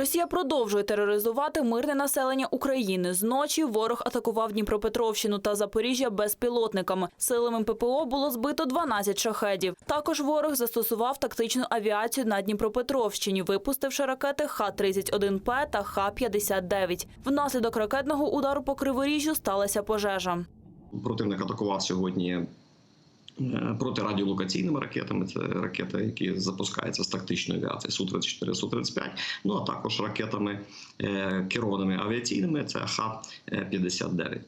Росія продовжує тероризувати мирне населення України. Зночі ворог атакував Дніпропетровщину та Запоріжжя безпілотниками. Силами ППО було збито 12 шахедів. Також ворог застосував тактичну авіацію на Дніпропетровщині, випустивши ракети Х-31П та Х-59. Внаслідок ракетного удару по Криворіжжю сталася пожежа. Противник атакував сьогодні протирадіолокаційними ракетами. Це ракети, які запускаються з тактичної авіації Су-34, Су-35, ну а також ракетами е, керованими авіаційними. Це Х-59.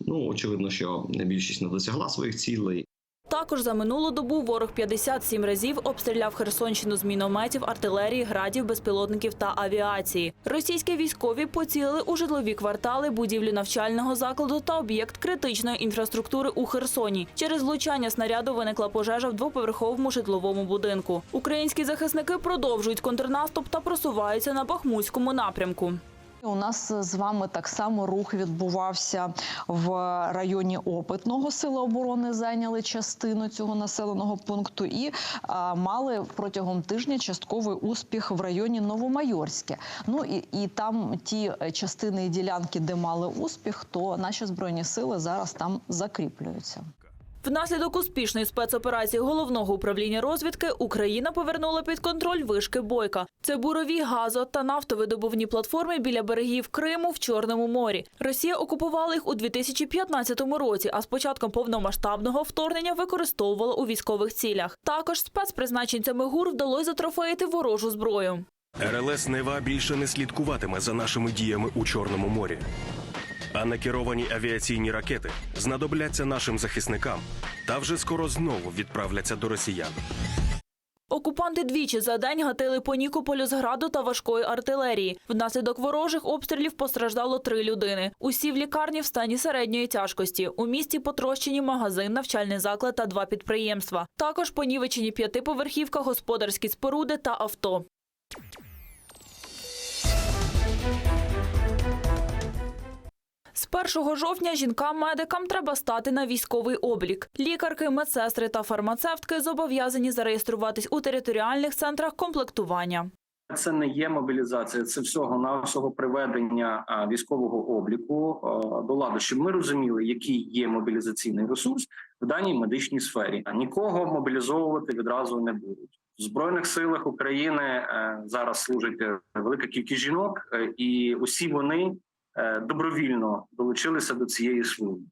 Ну очевидно, що більшість не досягла своїх цілей. Також за минулу добу ворог 57 разів обстріляв Херсонщину з мінометів, артилерії, градів, безпілотників та авіації. Російські військові поцілили у житлові квартали, будівлю навчального закладу та об'єкт критичної інфраструктури у Херсоні. Через влучання снаряду виникла пожежа в двоповерховому житловому будинку. Українські захисники продовжують контрнаступ та просуваються на Бахмутському напрямку. У нас з вами так само рух відбувався в районі Опитного. Сили оборони зайняли частину цього населеного пункту і а, мали протягом тижня частковий успіх в районі Новомайорське. Ну і, і там ті е, частини і ділянки, де мали успіх, то наші збройні сили зараз там закріплюються. Внаслідок успішної спецоперації головного управління розвідки Україна повернула під контроль вишки Бойка. Це бурові газо та нафтовидобувні платформи біля берегів Криму в Чорному морі. Росія окупувала їх у 2015 році, а з початком повномасштабного вторгнення використовувала у військових цілях. Також спецпризначенцями ГУР вдалося затрофеїти ворожу зброю. РЛС Нева більше не слідкуватиме за нашими діями у Чорному морі. А некеровані авіаційні ракети знадобляться нашим захисникам та вже скоро знову відправляться до росіян. Окупанти двічі за день гатили по Нікополю з граду та важкої артилерії. Внаслідок ворожих обстрілів постраждало три людини. Усі в лікарні в стані середньої тяжкості. У місті потрощені магазин, навчальний заклад та два підприємства. Також понівечені п'ятиповерхівка, господарські споруди та авто. З 1 жовтня жінкам-медикам треба стати на військовий облік. Лікарки, медсестри та фармацевтки зобов'язані зареєструватись у територіальних центрах комплектування. Це не є мобілізація, це всього навсього приведення військового обліку до ладу, щоб ми розуміли, який є мобілізаційний ресурс в даній медичній сфері. Нікого мобілізовувати відразу не будуть. В збройних силах України е, зараз служить е, велика кількість жінок, е, і усі вони добровільно долучилися до цієї служби.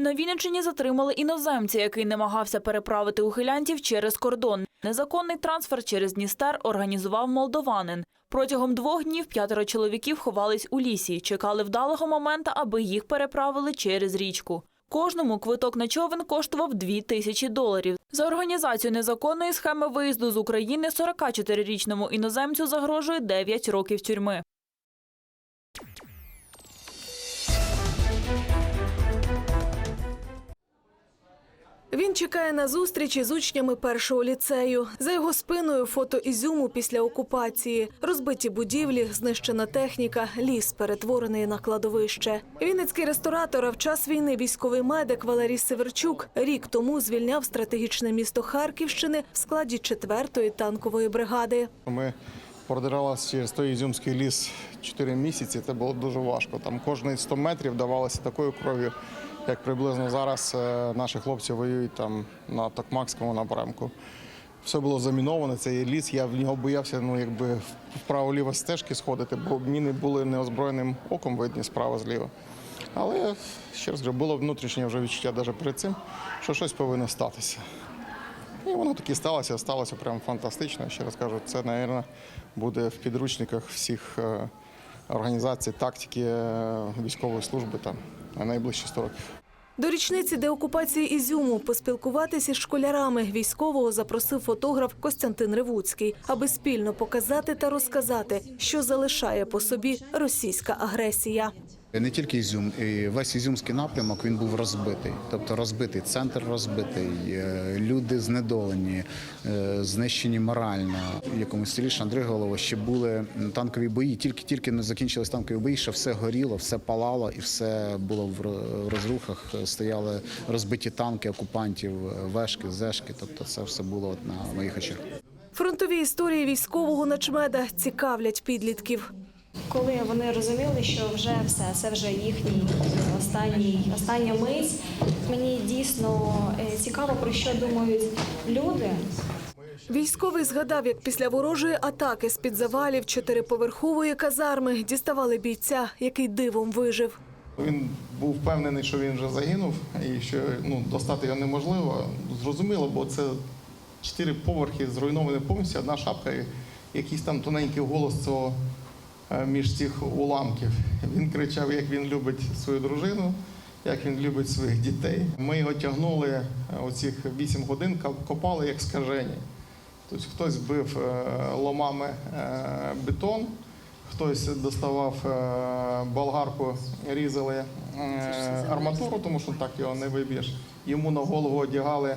На Вінниччині затримали іноземця, який намагався переправити ухилянтів через кордон. Незаконний трансфер через Дністер організував молдованин. Протягом двох днів п'ятеро чоловіків ховались у лісі, чекали вдалого моменту, аби їх переправили через річку. Кожному квиток на човен коштував 2 тисячі доларів. За організацію незаконної схеми виїзду з України 44-річному іноземцю загрожує 9 років тюрми. Він чекає на зустрічі з учнями першого ліцею. За його спиною фото Ізюму після окупації, розбиті будівлі, знищена техніка, ліс перетворений на кладовище. Вінницький ресторатор, а в час війни військовий медик Валерій Северчук рік тому звільняв стратегічне місто Харківщини в складі 4-ї танкової бригади. Ми продиралися через той Ізюмський ліс 4 місяці. Це було дуже важко. Там кожні 100 метрів давалося такою кров'ю, як приблизно зараз е, наші хлопці воюють там на Токмакському напрямку. Все було заміновано, цей ліс. Я в нього боявся ну, якби вправо-ліво стежки сходити, бо міни були неозброєним оком видні справа зліва. Але ще раз говорю, було внутрішнє вже відчуття навіть перед цим, що щось повинно статися. І воно таки сталося, сталося прям фантастично. Ще раз кажу, це, мабуть, буде в підручниках всіх е, організацій, тактики е, військової служби там на найближчі 100 років. До річниці деокупації Ізюму поспілкуватися з школярами військового запросив фотограф Костянтин Ревуцький, аби спільно показати та розказати, що залишає по собі російська агресія. Не тільки Ізюм, і весь Ізюмський напрямок він був розбитий. Тобто розбитий, центр розбитий, е, люди знедолені, е, знищені морально. В якомусь селі Шандриголово ще були танкові бої. Тільки тільки не закінчились танкові бої, що все горіло, все палало і все було в розрухах. Стояли розбиті танки окупантів, вешки, зешки. Тобто це все було на моїх очах. Фронтові історії військового начмеда цікавлять підлітків. Коли вони розуміли, що вже все, це вже їхній останній остання мить. Мені дійсно е, цікаво про що думають люди. Військовий згадав, як після ворожої атаки з під завалів чотириповерхової казарми діставали бійця, який дивом вижив. Він був впевнений, що він вже загинув і що ну, достати його неможливо. Зрозуміло, бо це чотири поверхи зруйновані повністю, одна шапка і якийсь там тоненький голос цього між цих уламків. Він кричав, як він любить свою дружину, як він любить своїх дітей. Ми його тягнули е, оцих вісім годин, копали як скажені. Тобто хтось бив е, ломами е, бетон, хтось доставав е, болгарку, різали е, арматуру, тому що так його не виб'єш. Йому на голову одягали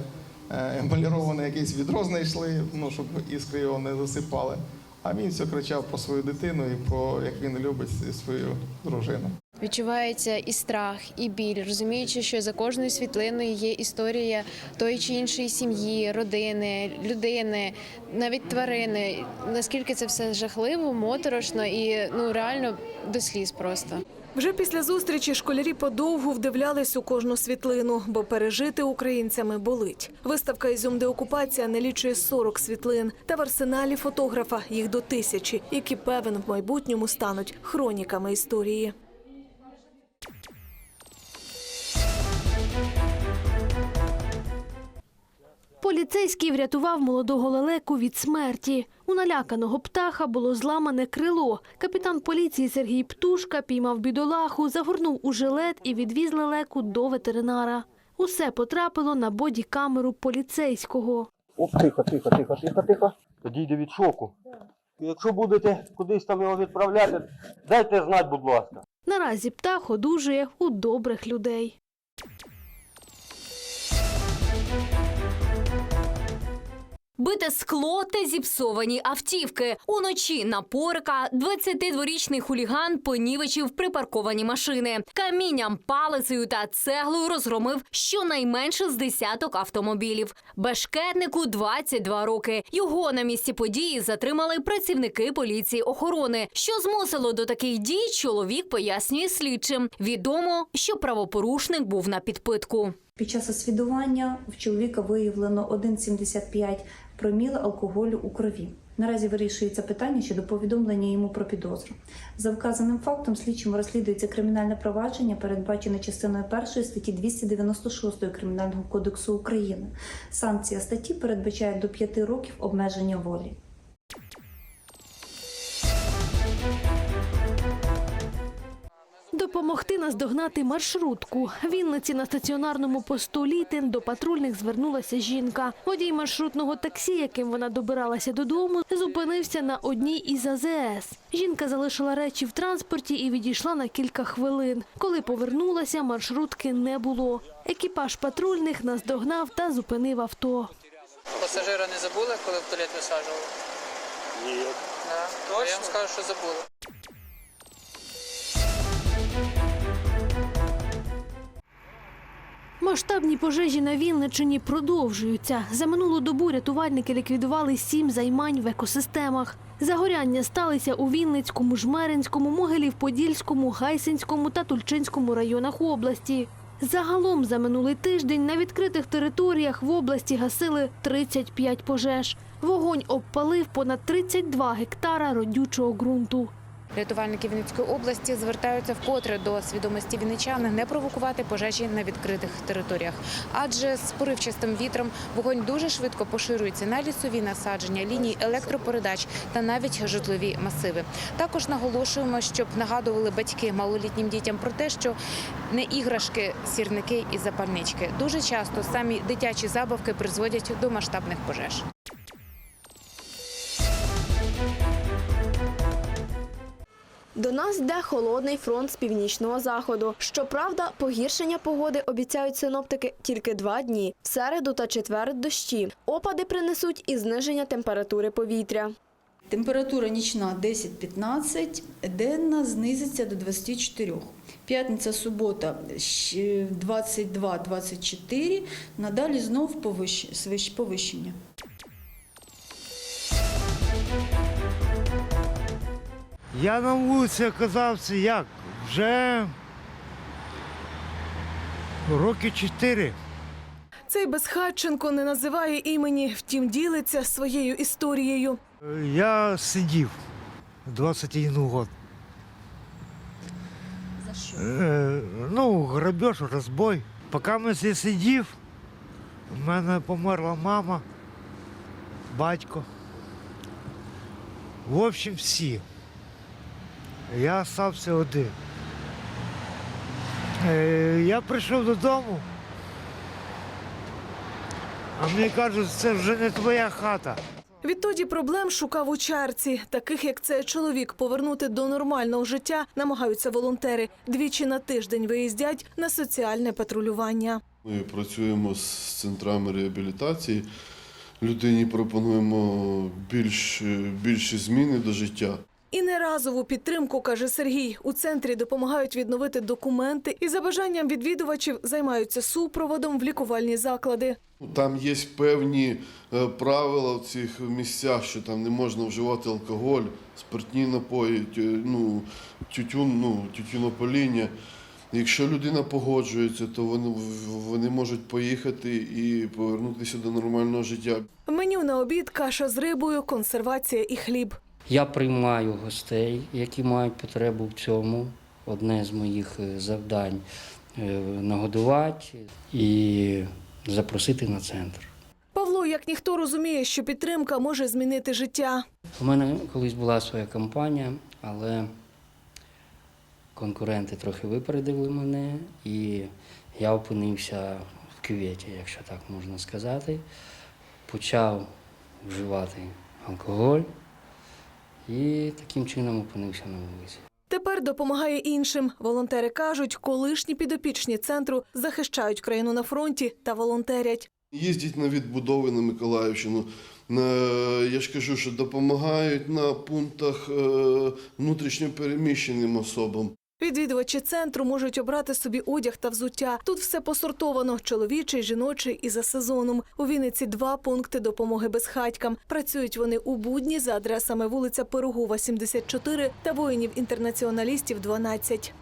е, емаліроване якесь відро знайшли, ну, щоб іскри його не засипали. А він все кричав про свою дитину і про як він любить свою дружину. Відчувається і страх, і біль, розуміючи, що за кожною світлиною є історія тої чи іншої сім'ї, родини, людини, навіть тварини. Наскільки це все жахливо, моторошно і ну реально до сліз просто. Вже після зустрічі школярі подовгу вдивлялись у кожну світлину, бо пережити українцями болить. Виставка «Ізюм деокупація» налічує 40 світлин, та в арсеналі фотографа їх до тисячі, які певен в майбутньому стануть хроніками історії. Поліцейський врятував молодого лелеку від смерті. У наляканого птаха було зламане крило. Капітан поліції Сергій Птушка піймав бідолаху, загорнув у жилет і відвіз лелеку до ветеринара. Усе потрапило на боді-камеру поліцейського. Оп, тихо, тихо, тихо, тихо, тихо. Тоді йде від шоку. Якщо будете кудись там його відправляти, дайте знати, будь ласка. Наразі птах одужує у добрих людей. Бите скло та зіпсовані автівки. Уночі на порка 22-річний хуліган понівечив припарковані машини. Камінням, палицею та цеглою розгромив щонайменше з десяток автомобілів. Бешкетнику 22 роки. Його на місці події затримали працівники поліції охорони. Що змусило до таких дій, чоловік пояснює слідчим. Відомо, що правопорушник був на підпитку. Під час освідування в чоловіка виявлено 1,75 проміли алкоголю у крові. Наразі вирішується питання щодо повідомлення йому про підозру. За вказаним фактом слідчим розслідується кримінальне провадження, передбачене частиною 1 статті 296 Кримінального кодексу України. Санкція статті передбачає до 5 років обмеження волі. Допомогти наздогнати маршрутку. В Вінниці на стаціонарному посту Літин до патрульних звернулася жінка. Водій маршрутного таксі, яким вона добиралася додому, зупинився на одній із АЗС. Жінка залишила речі в транспорті і відійшла на кілька хвилин. Коли повернулася, маршрутки не було. Екіпаж патрульних наздогнав та зупинив авто. Пасажира не забули, коли в туалет висаджували? Ні. Да? Точно? Я вам скажу, що забули. Масштабні пожежі на Вінниччині продовжуються. За минулу добу рятувальники ліквідували сім займань в екосистемах. Загоряння сталися у Вінницькому, Жмеринському, Могилів-Подільському, Гайсинському та Тульчинському районах області. Загалом за минулий тиждень на відкритих територіях в області гасили 35 пожеж. Вогонь обпалив понад 32 гектара родючого ґрунту. Рятувальники Вінницької області звертаються вкотре до свідомості вінничан не провокувати пожежі на відкритих територіях, адже з поривчастим вітром вогонь дуже швидко поширюється на лісові насадження, лінії електропередач та навіть житлові масиви. Також наголошуємо, щоб нагадували батьки малолітнім дітям про те, що не іграшки, сірники і запальнички дуже часто самі дитячі забавки призводять до масштабних пожеж. До нас йде холодний фронт з північного заходу. Щоправда, погіршення погоди обіцяють синоптики тільки два дні в середу та четвер дощі. Опади принесуть і зниження температури повітря. Температура нічна 10-15, денна знизиться до 24. П'ятниця, субота щ- 22-24, надалі знов повищ- повищення. Я на вулиці оказався як? Вже роки чотири. Цей безхатченко не називає імені, втім ділиться своєю історією. Я сидів 21 год. За що? ну, грабеж, розбой. Поки ми всі сидів, в мене померла мама, батько. В общем, всі. Я стався один. Е, Я прийшов додому. А мені кажуть, це вже не твоя хата. Відтоді проблем шукав у чарці. Таких як цей чоловік повернути до нормального життя намагаються волонтери. Двічі на тиждень виїздять на соціальне патрулювання. Ми працюємо з центрами реабілітації. Людині пропонуємо більш, більші зміни до життя. І неразову підтримку, каже Сергій. У центрі допомагають відновити документи і за бажанням відвідувачів займаються супроводом в лікувальні заклади. Там є певні е, правила в цих місцях, що там не можна вживати алкоголь, спиртні напої, ну, тютюн, ну, тютюнопаління. Якщо людина погоджується, то вони, вони можуть поїхати і повернутися до нормального життя. Меню на обід каша з рибою, консервація і хліб. Я приймаю гостей, які мають потребу в цьому. Одне з моїх е, завдань е, нагодувати і запросити на центр. Павло, як ніхто розуміє, що підтримка може змінити життя. У мене колись була своя компанія, але конкуренти трохи випередили мене, і я опинився в кюветі, якщо так можна сказати. Почав вживати алкоголь і таким чином опинився на вулиці. Тепер допомагає іншим. Волонтери кажуть, колишні підопічні центру захищають країну на фронті та волонтерять. Їздять на відбудови на Миколаївщину. Я ж кажу, що допомагають на пунктах внутрішньопереміщеним внутрішньо переміщеним особам. Відвідувачі центру можуть обрати собі одяг та взуття. Тут все посортовано: чоловічий, жіночий і за сезоном. У Вінниці два пункти допомоги безхатькам. Працюють вони у будні за адресами вулиця Пирогова, 74 та воїнів-інтернаціоналістів 12.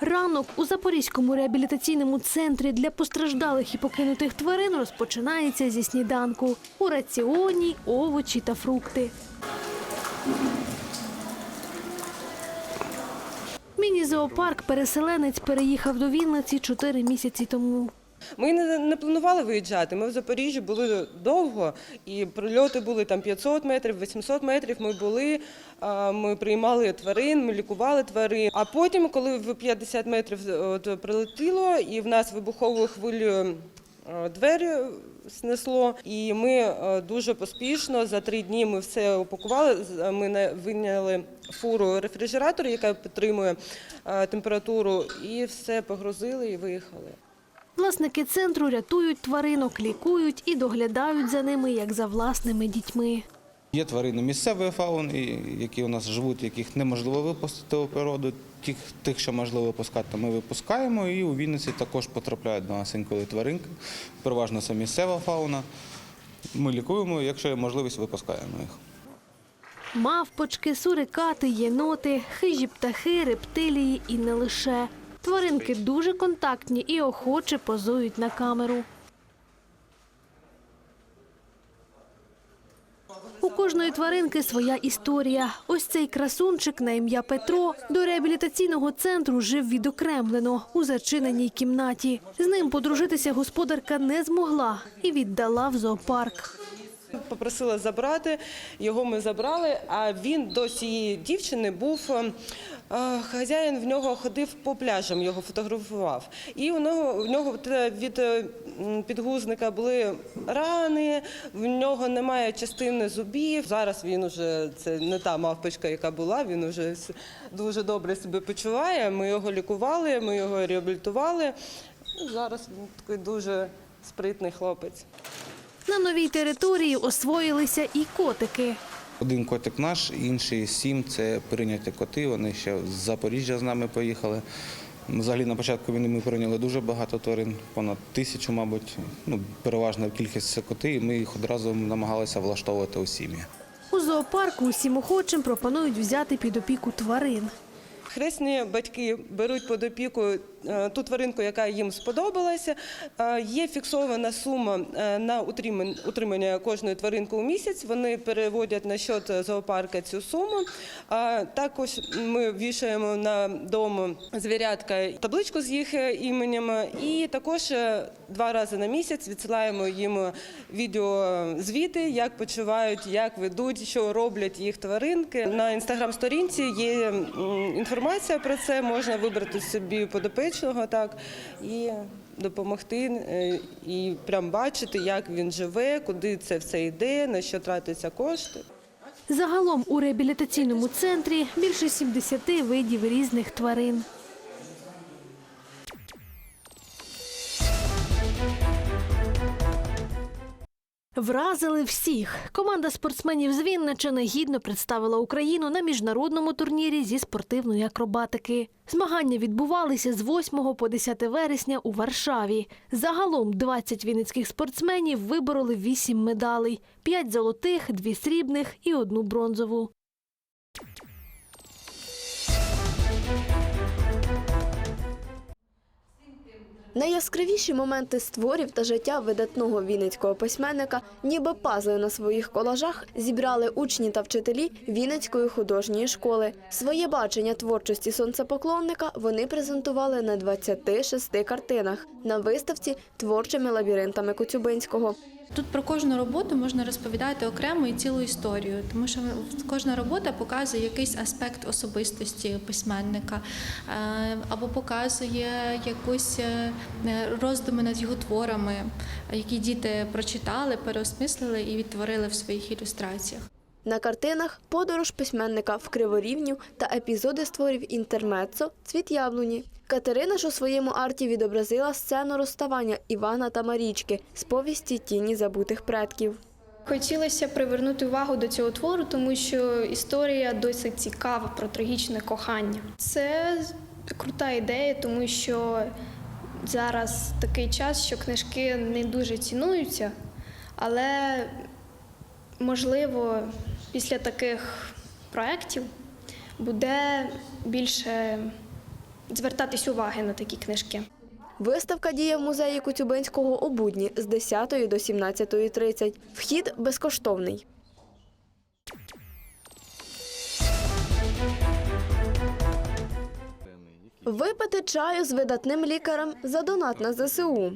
Ранок у Запорізькому реабілітаційному центрі для постраждалих і покинутих тварин розпочинається зі сніданку. У раціоні овочі та фрукти. Міні-зоопарк переселенець переїхав до Вінниці чотири місяці тому. Ми не, планували виїжджати. Ми в Запоріжжі були довго, і прильоти були там 500 метрів, 800 метрів. Ми були, ми приймали тварин, ми лікували тварин. А потім, коли в 50 метрів от, прилетіло, і в нас вибуховою хвилею двері снесло, і ми дуже поспішно за три дні ми все упакували. Ми на- вийняли фуру рефрижератор, яка підтримує температуру, і все погрузили і виїхали. Власники центру рятують тваринок, лікують і доглядають за ними, як за власними дітьми. Є тварини місцевої фауни, які у нас живуть, яких неможливо випустити у природу. Тих, тих, що можливо випускати, ми випускаємо. І у Вінниці також потрапляють до нас інколи тваринки. Переважно це місцева фауна. Ми лікуємо, якщо є можливість, випускаємо їх. Мавпочки, сурикати, єноти, хижі птахи, рептилії і не лише. Тваринки дуже контактні і охоче позують на камеру. У кожної тваринки своя історія. Ось цей красунчик на ім'я Петро до реабілітаційного центру жив відокремлено у зачиненій кімнаті. З ним подружитися господарка не змогла і віддала в зоопарк. Попросила забрати, його ми забрали, а він до цієї дівчини був. е, е, Хазяїн в нього ходив по пляжам, його фотографував. І у нього, в нього від е, підгузника були рани, в нього немає частини зубів. Зараз він уже це не та мавпочка, яка була. Він уже дуже добре себе почуває. Ми його лікували, ми його реабілітували. Ну, Зараз він такий дуже спритний хлопець. На новій території освоїлися і котики. Один котик наш, інший сім це прийняті коти. Вони ще з Запоріжжя з нами поїхали. Взагалі на початку війни ми прийняли дуже багато тварин, понад тисячу, мабуть. Ну, переважна кількість це коти, і ми їх одразу намагалися влаштовувати у сім'ї. У зоопарку усім охочим пропонують взяти під опіку тварин. Хресні батьки беруть під опіку ту тваринку, яка їм сподобалася. Е, Є фіксована сума е, на утримання кожної тваринки у місяць. Вони переводять на счет зоопарка цю суму. Також ми вішаємо на дом звірятка табличку з їх іменем. І також е, два рази на місяць відсилаємо їм відеозвіти, як почувають, як ведуть, що роблять їх тваринки. На інстаграм-сторінці є інформація про це. Можна вибрати собі подопечного так і допомогти, е, і прям бачити, як він живе, куди це все йде, на що тратяться кошти. Загалом у реабілітаційному центрі більше 70 видів різних тварин. Вразили всіх. Команда спортсменів з Вінничини гідно представила Україну на міжнародному турнірі зі спортивної акробатики. Змагання відбувалися з 8 по 10 вересня у Варшаві. Загалом 20 вінницьких спортсменів вибороли 8 медалей: 5 золотих, 2 срібних і одну бронзову. Найяскравіші моменти створів та життя видатного вінницького письменника, ніби пазли на своїх колажах, зібрали учні та вчителі Вінницької художньої школи. Своє бачення творчості сонцепоклонника вони презентували на 26 картинах на виставці творчими лабіринтами Коцюбинського. Тут про кожну роботу можна розповідати окремо і цілу історію, тому що кожна робота показує якийсь аспект особистості письменника е, або показує якусь е, роздуми над його творами, які діти прочитали, переосмислили і відтворили в своїх ілюстраціях. На картинах подорож письменника в Криворівню та епізоди створів інтермеццо Цвіт яблуні. Катерина ж у своєму арті відобразила сцену розставання Івана та Марічки з повісті Тіні забутих предків. Хотілося привернути увагу до цього твору, тому що історія досить цікава про трагічне кохання. Це крута ідея, тому що зараз такий час, що книжки не дуже цінуються, але можливо після таких проєктів буде більше звертатись уваги на такі книжки. Виставка діє в музеї Коцюбинського у будні з 10 до 17.30. Вхід безкоштовний. Випити чаю з видатним лікарем за донат на ЗСУ.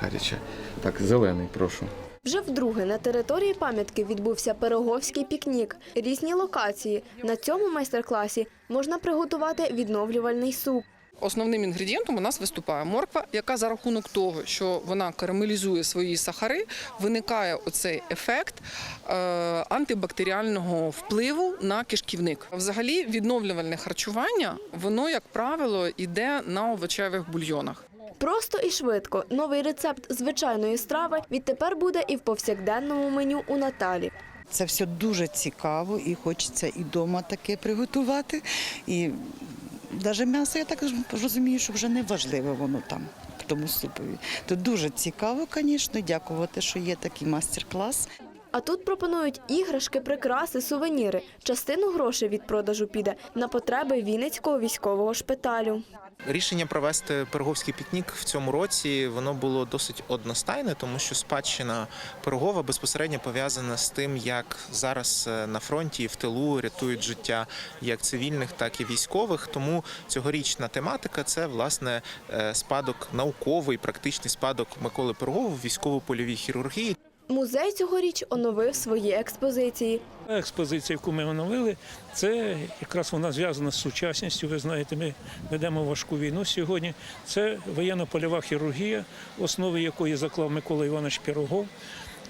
Гаряче. Так, зелений, прошу. Вже вдруге на території пам'ятки відбувся пироговський пікнік. Різні локації. На цьому майстер-класі можна приготувати відновлювальний суп. Основним інгредієнтом у нас виступає морква, яка за рахунок того, що вона карамелізує свої сахари, виникає оцей ефект е, антибактеріального впливу на кишківник. Взагалі, відновлювальне харчування, воно, як правило, йде на овочевих бульйонах. Просто і швидко. Новий рецепт звичайної страви відтепер буде і в повсякденному меню у Наталі. Це все дуже цікаво і хочеться і вдома таке приготувати. І навіть м'ясо, я так розумію, що вже не важливе воно там в тому супові. То дуже цікаво, звісно, дякувати, що є такий майстер-клас. А тут пропонують іграшки, прикраси, сувеніри. Частину грошей від продажу піде на потреби Вінницького військового шпиталю. Рішення провести пироговський пікнік в цьому році воно було досить одностайне, тому що спадщина пирогова безпосередньо пов'язана з тим, як зараз е, на фронті і в тилу рятують життя як цивільних, так і військових. Тому цьогорічна тематика це власне е, спадок науковий, практичний спадок Миколи Пирогова в військово-польовій хірургії. Музей цьогоріч оновив свої експозиції. Експозиція, яку ми оновили, це якраз вона зв'язана з сучасністю. Ви знаєте, ми ведемо важку війну сьогодні. Це воєнно-польова хірургія, основи якої заклав Микола Іванович Пірогов,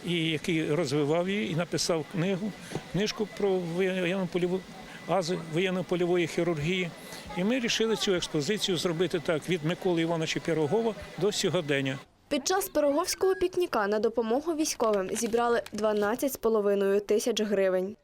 і який розвивав її і написав книгу, книжку про воєнно-польову ази воєнно-польової хірургії. І ми вирішили цю експозицію зробити так від Миколи Івановича Пірогова до сьогодення. Під час Пироговського пікніка на допомогу військовим зібрали 12,5 тисяч гривень.